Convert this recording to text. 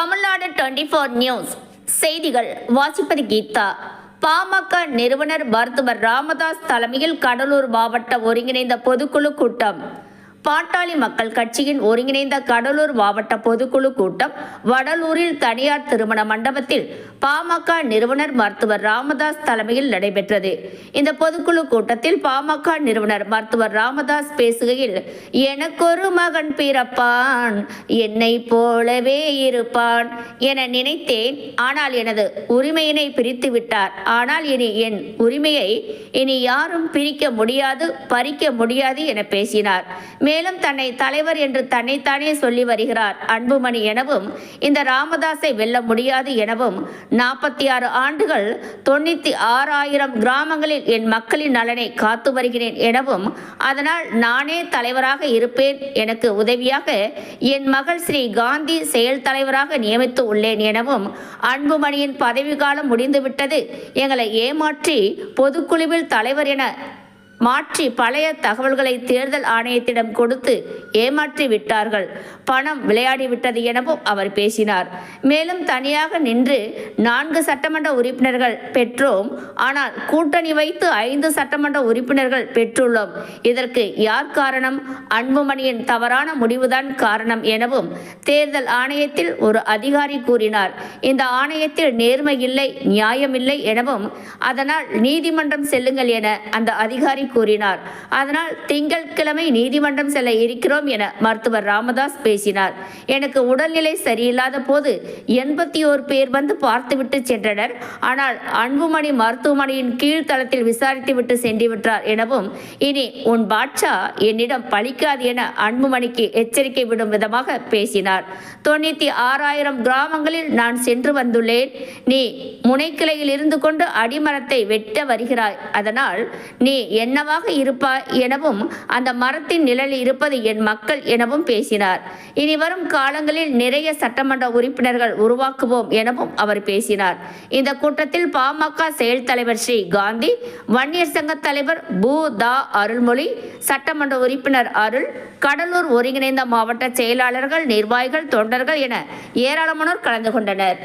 Tamil Nadu twenty four news. செய்திகள் வாசிப்பது கீதா. பாமக நிறுவனர் மருத்துவர் ராமதாஸ் தலைமையில் கடலூர் மாவட்ட ஒருங்கிணைந்த பொதுக்குழு கூட்டம். பாட்டாளி மக்கள் கட்சியின் ஒருங்கிணைந்த கடலூர் மாவட்ட பொதுக்குழு கூட்டம் வடலூரில் தனியார் திருமண மண்டபத்தில் பாமக நிறுவனர் மருத்துவர் ராமதாஸ் தலைமையில் நடைபெற்றது. இந்த பொதுக்குழு கூட்டத்தில் பாமக நிறுவனர் மருத்துவர் ராமதாஸ் பேசுகையில் எனக்கொரு மகன் பிறப்பான் என்னை போலவே இருப்பான் என நினைத்தேன். ஆனால் எனது உரிமையினை பிரித்து விட்டார். ஆனால் இனி என் உரிமையை இனி யாரும் பிரிக்க முடியாது பறிக்க முடியாது என பேசினார். மேலும் தன்னை தலைவர் என்று தன்னைத்தானே சொல்லி வருகிறார். அன்புமணி எனவும் இந்த ராமதாஸை வெல்ல முடியாது எனவும் நாற்பத்தி ஆறு ஆண்டுகள் தொண்ணூத்தி ஆறாயிரம் கிராமங்களில் என் மக்களின் நலனை காத்து வருகிறேன் எனவும் அதனால் நானே தலைவராக இருப்பேன் எனக்கு உதவியாக என் மகள் ஸ்ரீ காந்தி செயல் தலைவராக நியமித்து உள்ளேன் எனவும் அன்புமணியின் பதவிக்காலம் முடிந்துவிட்டது. எங்களை ஏமாற்றி பொதுக்குழுவில் தலைவர் என மாற்றி பழைய தகவல்களை தேர்தல் ஆணையத்திடம் கொடுத்து ஏமாற்றி விட்டார்கள். பணம் விளையாடி விட்டது எனவும் அவர் பேசினார். மேலும் தனியாக நின்று நான்கு சட்டமன்ற உறுப்பினர்கள் பெற்றோம். ஆனால் கூட்டணி வைத்து ஐந்து சட்டமன்ற உறுப்பினர்கள் பெற்றுள்ளோம். இதற்கு யார் காரணம்? அன்புமணியின் தவறான முடிவுதான் காரணம் எனவும் தேர்தல் ஆணையத்தில் ஒரு அதிகாரி கூறினார். இந்த ஆணையத்தில் நேர்மை இல்லை நியாயமில்லை எனவும் அதனால் நீதிமன்றம் செல்லுங்கள் என அந்த அதிகாரி கூறினார். அதனால் திங்கட்கிழமை நீதிமன்றம் செல்ல இருக்கிறோம் என மருத்துவர் ராமதாஸ் பேசினார். எனக்கு உடல்நிலை சரியில்லாத போது எண்பத்தி ஓரு பேர் வந்து பார்த்துவிட்டு சென்றனர். ஆனால் அன்புமணி மருத்துவமனையின் கீழ்த்தளத்தில் விசாரித்துவிட்டு சென்று விட்டார் எனவும் இனி உன் பாட்சா என்னிடம் பழிக்காது என அன்புமணிக்கு எச்சரிக்கை விடும் விதமாக பேசினார். தொண்ணூத்தி ஆறாயிரம் கிராமங்களில் நான் சென்று வந்துள்ளேன். நீ முனைக்கிளையில் இருந்து கொண்டு அடிமரத்தை வெட்ட வருகிறாய். அதனால் நீ என்ன என்னவாக இருப்பாய் எனவும் அந்த மரத்தின் நிழல் இருப்பது என் மக்கள் எனவும் பேசினார். இனி வரும் காலங்களில் நிறைய சட்டமன்ற உறுப்பினர்கள் உருவாக்குவோம் எனவும் அவர் பேசினார். இந்த கூட்டத்தில் பாமக செயல் தலைவர் ஸ்ரீ காந்தி வன்னியர் சங்க தலைவர் பூ. தா. அருள்மொழி சட்டமன்ற உறுப்பினர் அருள் கடலூர் ஒருங்கிணைந்த மாவட்ட செயலாளர்கள் நிர்வாகிகள் தொண்டர்கள் என ஏராளமானோர் கலந்து கொண்டனர்.